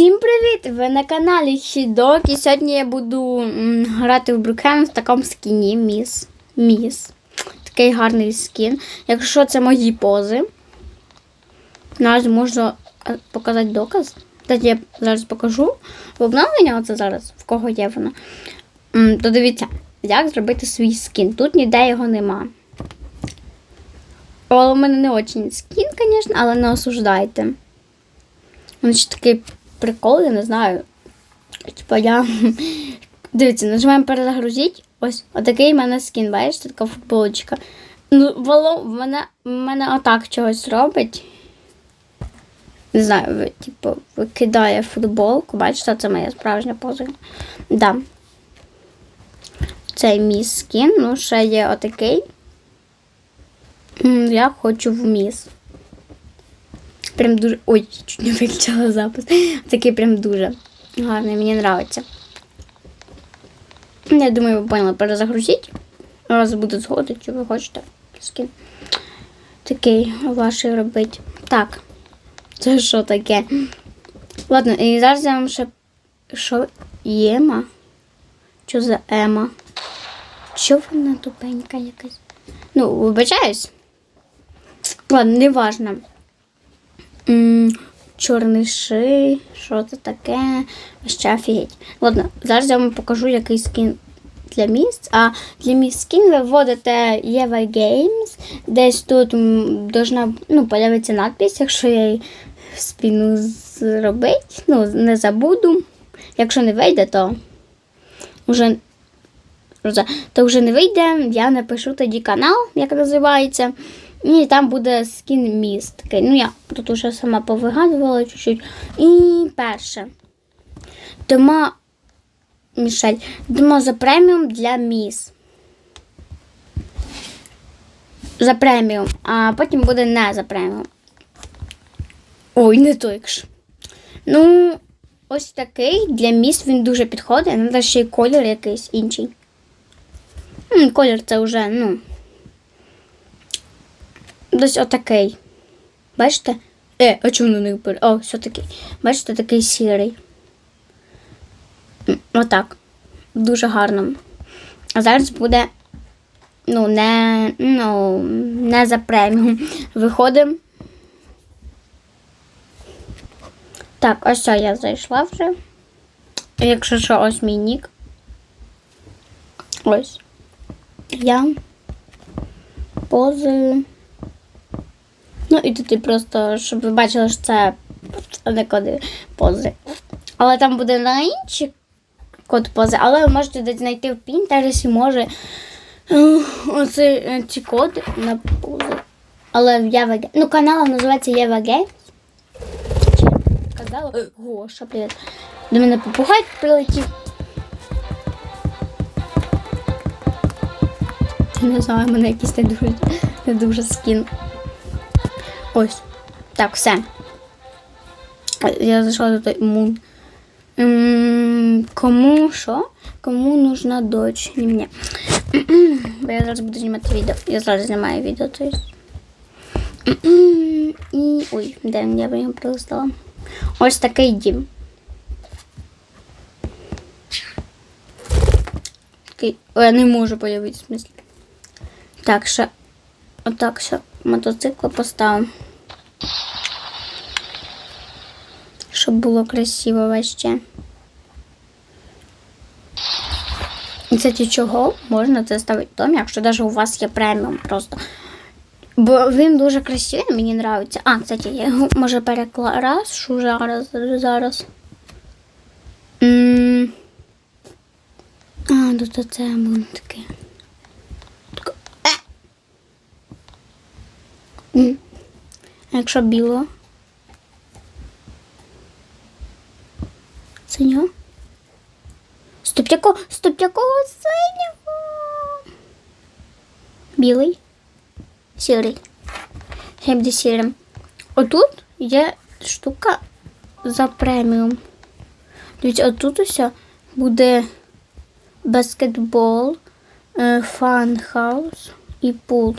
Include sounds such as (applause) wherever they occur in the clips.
Всім привіт! Ви на каналі Хідок і сьогодні я буду грати в Брукхен в такому скіні Міс. Міс. Такий гарний скін. Якщо це мої пози, навіть можу е, показати доказ. Кстати, я зараз покажу в обновлення, оце зараз, в кого є воно. То дивіться, як зробити свій скін. Тут ніде його нема. Але у мене не очень скін, звісно, але не осуждайте. Він ще такий прикол, я не знаю. Типа я. (laughs) Дивіться, нажимаємо перезагрузити. Ось отакий в мене скін, бачите, така футболочка. Ну, воло в мене, в мене отак чогось робить. Не знаю, типу, викидає футболку. Бачите, це моя справжня поза. Да. Цей мій скін. Ну, ще є отакий. Я хочу в міс. Прям дуже. Ой, чуть не виключила запис. Такий прям дуже гарний, мені подобається. Я думаю, ви поняли, перезагрузіть. Раз буде згода, чи ви хочете скін. Такий ваший робити. Так. Це що таке? Ладно, і зараз я вам ще. Що? Єма? Що за Ема? Що вона тупенька якась? Ну, вибачаюсь. Ладно, не важно. М, Чорний ши, що це таке? Ще офігеть. Ладно, зараз я вам покажу, який скін для місць. А для місць скін ви вводите Єва Games. Десь тут должна ну, появитися надпись, якщо я її спіну зробити. Ну, не забуду. Якщо не вийде, то вже- то вже не вийде. Я напишу тоді канал, як називається. І там буде скін міст. Такий. Ну, я тут уже сама повигадувала чуть-чуть. І перше. Дома Мішель. Дома за преміум для міс. За преміум. А потім буде не за преміум. Ой, не той ж. Ну, ось такий для міст він дуже підходить. Треба ще й колір якийсь інший. Колір це вже, ну. Десь отакий. Бачите? Е, а чому не пер? О, все таки. Бачите, такий сірий. Отак. Дуже гарно. А зараз буде. Ну, не, ну, не за преміум. Виходимо. Так, ось все, я зайшла вже. Якщо що, ось мій нік. Ось. Я. Пози. Ну, і тут просто, щоб ви бачили, що це не коди пози. Але там буде на інші код пози, але ви можете десь знайти в Pinterest, може е, оці е, ці коди на пози. Але в Єва Ге- Ну, канал називається Єва Games. Чи я казала? Е, Гоша, привіт. До мене попугай прилетів. Не знаю, мене якийсь не дуже, не дуже скін. Ось. Так, все. Я зайшла до той мун. М, Кому що? Кому нужна дочь? Не мені. (clears throat) Бо я зараз буду знімати відео. Я зараз знімаю відео, то есть. (clears throat) І. Ой, де я б його прилистала? Ось такий дім. Такий. Ой, я не можу появити, в смислі. Так, ще. Отак ще мотоцикл поставимо. Щоб було красиво вообще. І, Кстати, чого можна це ставити в домі, якщо навіть у вас є преміум просто. Бо він дуже красивий, мені подобається. А, кстати, я його може переклашу зараз. зараз. А, тут це. Таке. Е! Якщо біло. Синього? Стоп, якого? Стоп, якого синього? Білий. Сірий. Хай буде сірим. Отут є штука за преміум. Дивіться, отут усе буде баскетбол, е, фан-хаус і пул.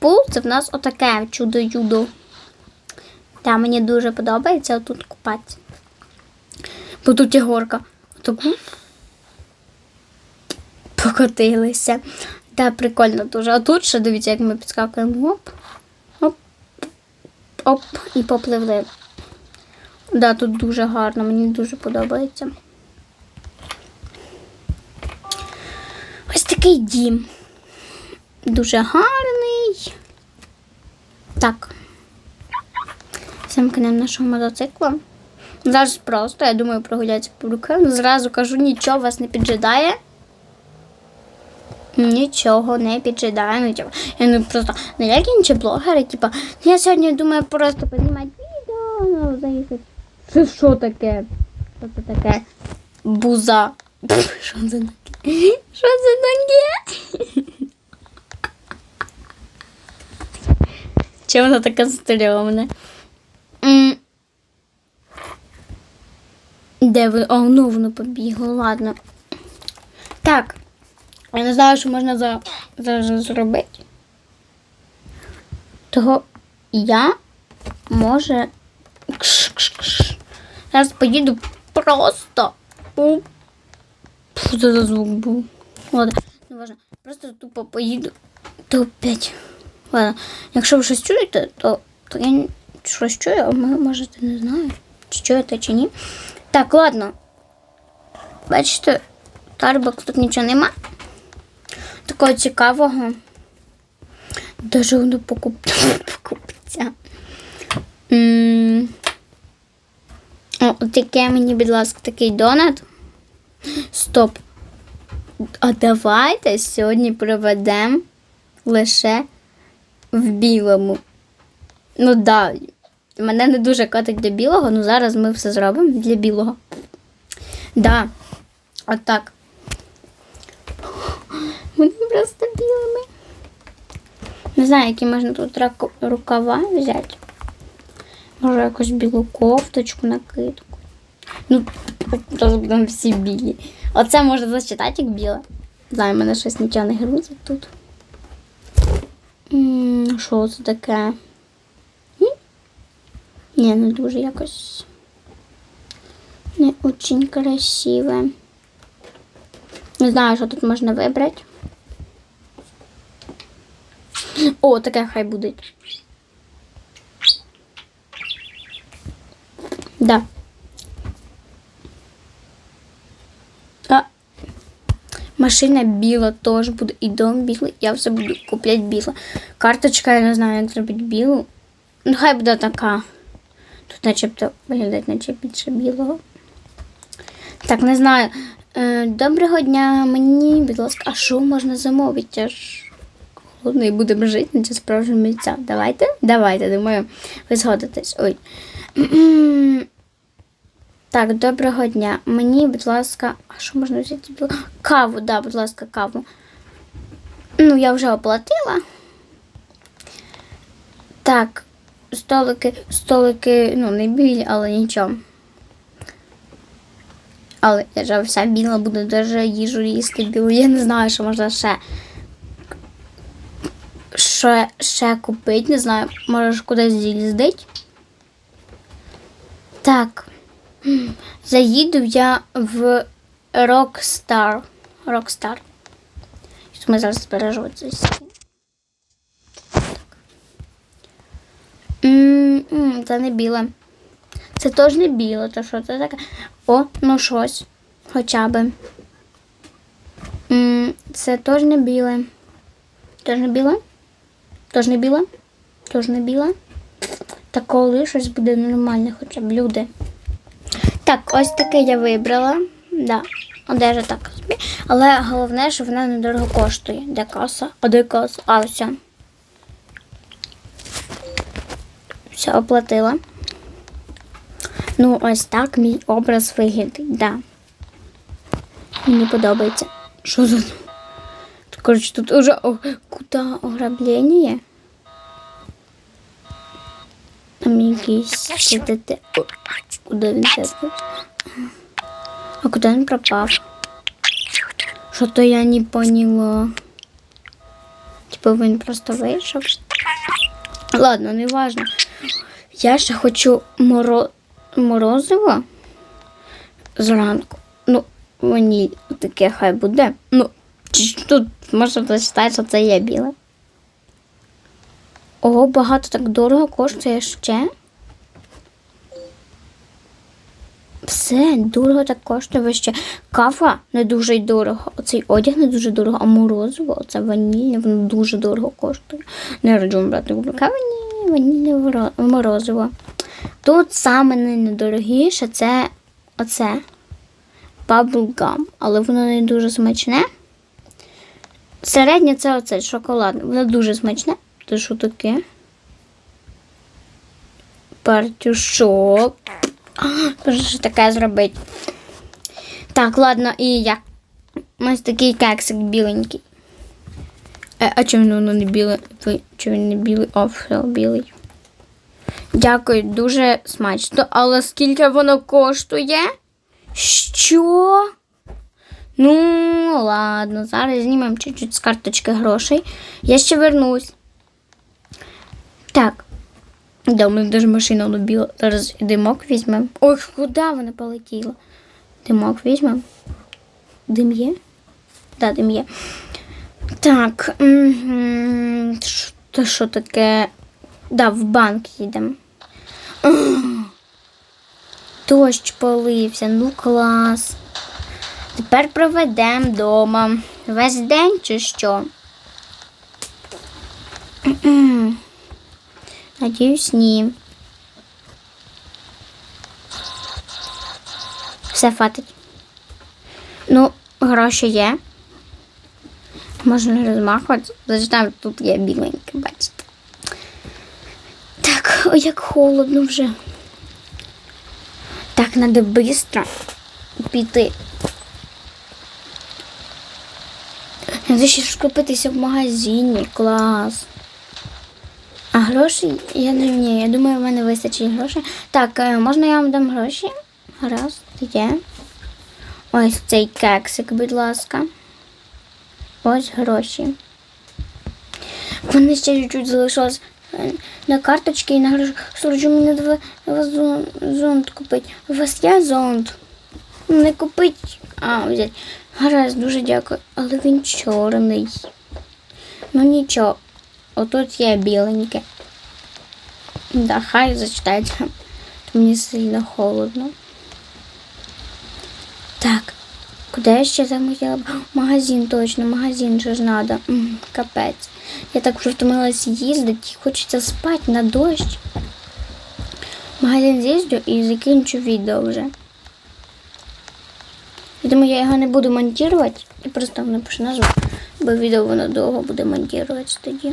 Пул це в нас отаке чудо-юдо. Та мені дуже подобається тут купатися. Бо тут є горка. Таку покотилися. Да, прикольно дуже. А тут ще дивіться, як ми підскакуємо. Оп. Оп. Оп. І попливли. Да, тут дуже гарно, мені дуже подобається. Ось такий дім. Дуже гарний. Так. Замкнемо нашого мотоцикла. Зараз просто, я думаю, прогуляться по рукам. Зразу кажу, нічого вас не піджидає. Нічого не піджидає. Ну, типу, я не просто не як інші блогери, типу, я сьогодні думаю просто познімати відео, ну, заїхати. Це що таке? Що це таке? Буза. Що це таке? Що це таке? Чому вона така стрьомна? М. Де ви? О, ну воно побігло, ладно. Так. Я не знаю, що можна за- зараз зробити. Того я може. Кш-кш-кш. Зараз поїду просто. у- Фу, це за звук був. Ладно, не важно. Просто тупо поїду. То опять. Ладно, якщо ви щось чуєте, то, то я щось чую, а ми можете не знаю, чи чуєте, чи ні. Так, ладно. Бачите, Starbucks тут нічого нема. Такого цікавого. Даже воно покуп... (laughs) покупця. Таке мені, будь ласка, такий донат. Стоп. А давайте сьогодні проведемо лише в білому. Ну да, мене не дуже катить до білого, але зараз ми все зробимо для білого. Да. Отак. Вони просто білими. Не знаю, які можна тут рукава взяти. Може, якусь білу кофточку, накидку. Ну, зараз будемо всі білі. Оце можна зачитати як біле. Знаю, в мене щось нічого не грузить тут. М, Що це таке? М? Ні, не дуже якось. Не очень красиве. Не знаю, що тут можна вибрати. О, таке хай буде. Да. А. Машина біла теж буде. І дом білий. Я все буду купляти біле. Карточка, я не знаю, як зробити білу. Ну, хай буде така. Тут начебто виглядає, наче більше білого. Так, не знаю. Е, доброго дня мені, будь ласка, а що можна замовити? Я ж голодний будемо жити, наче справжні місця. Давайте? Давайте, думаю, ви згодитесь. Ой. (clears throat) Так, доброго дня. Мені, будь ласка, а що можна взяти? Каву, да, будь ласка, каву. Ну, я вже оплатила. Так, столики, столики, ну, не білі, але нічого. Але я ж вся біла буде даже їжу їсти білу. Я не знаю, що можна ще. Ще, ще купити, не знаю, можеш кудись з'їздити. Так. Заїду я в Rockstar. Rockstar. Ми зараз збережемо цей Це не біле. Це теж не біле, то що це таке? О, ну щось. Хоча би. Це теж не біле. Теж не біле? Теж не біле? Теж не біле? Та коли щось буде нормальне, хоча б люди. Так, ось таке я вибрала. Да. Одежа так собі. Але головне, що вона недорого коштує. Де каса? А де каса? А, все. Все оплатила. Ну, ось так мій образ виглядить, да. Мені подобається. Що за. Коротше, тут уже о, куди ограблення? Там якийсь сидите. О, Куди він сидить? А куди він пропав? Що то я не поняла. Типу він просто вийшов. Ладно, не важно. Я ще хочу моро... морозиво зранку. Ну, мені таке хай буде. Ну, тут можна прочитати, що це є біле. Ого, багато так дорого коштує ще. Все, дорого так коштує вище. Кава не дуже й дорого. Оцей одяг не дуже дорого, а морозиво, оце ванільне, воно дуже дорого коштує. Не раджу брати кава, ні, ванільне морозиво. Тут саме не недорогіше це оце bubblegum, але воно не дуже смачне. Середнє це оце шоколадне. Воно дуже смачне. Це що таке? Партюшок. А, Що таке зробити? Так, ладно, і я. Ось такий кексик біленький. Е, а чому воно не біле? Ви, чи він не білий? О, все, білий. Дякую, дуже смачно. Але скільки воно коштує? Що? Ну, ладно, зараз знімемо чуть-чуть з карточки грошей. Я ще вернусь. Так. Да, у мене даже машина біла. Зараз димок візьмемо. Ой, куди вона полетіла? Димок візьмемо. Дим є? Да, дим є. Так. угу. Що таке? Да, в банк їдемо. Дощ полився, ну клас. Тепер проведемо вдома. Весь день чи що? Надіюсь, ні. Все фатить. Ну, гроші є. Можна розмахувати. Зачитаємо, тут є біленьке, бачите. Так, ой, як холодно вже. Так, треба швидко піти. Треба ще ж купитися в магазині. Клас. Гроші, я не ні, я думаю, в мене вистачить грошей. Так, е, можна я вам дам гроші? Гаразд, є. Ось цей кексик, будь ласка. Ось гроші. В мене ще чуть-чуть залишилось е, на карточці і на гроші. Слухай, мені треба зонт купити. У вас є зонт? Не купить, а взять. Гаразд, дуже дякую. Але він чорний. Ну нічого. Отут є біленьке. Да, хай зачитається. Мені сильно холодно. Так. Куди я ще там хотіла? б? Магазин точно, магазин же ж надо. М, Капець. Я так вже втомилась їздити, хочеться спати на дощ. Магазин з'їздю і закінчу відео вже. Я думаю, я його не буду монтувати і просто напишу назву, бо відео воно довго буде монтуватися тоді.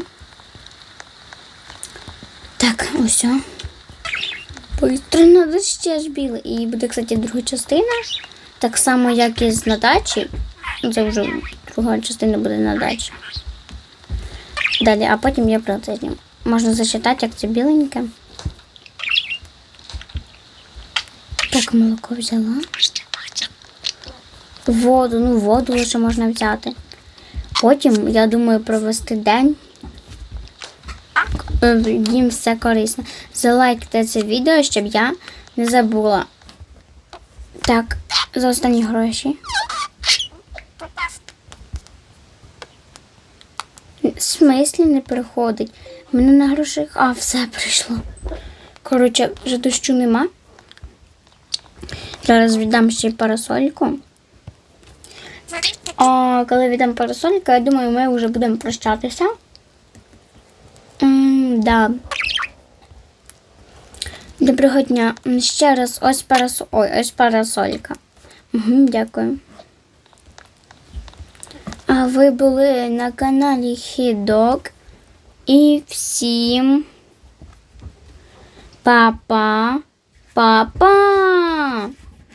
Так, ось. Быстро надо ще ж біле. І буде, кстати, друга частина. Так само, як і з надачі. Ну, Це вже друга частина буде на дачі. Далі, а потім я про це зніму. Можна зачитати, як це біленьке. Так, молоко взяла. Воду, ну воду лише можна взяти. Потім, я думаю, провести день. Їм все корисно. Залайкайте це відео, щоб я не забула. Так, за останні гроші. Смислі не приходить. У мене на грошах. А, все прийшло. Коротше, вже дощу нема. Зараз віддам ще парасольку. А коли віддам парасольку, я думаю, ми вже будемо прощатися. Да. Доброго дня. Ще раз ось парасо... Ой, ось парасолька. Угу, дякую. А ви були на каналі Хідок. І всім папа. Папа.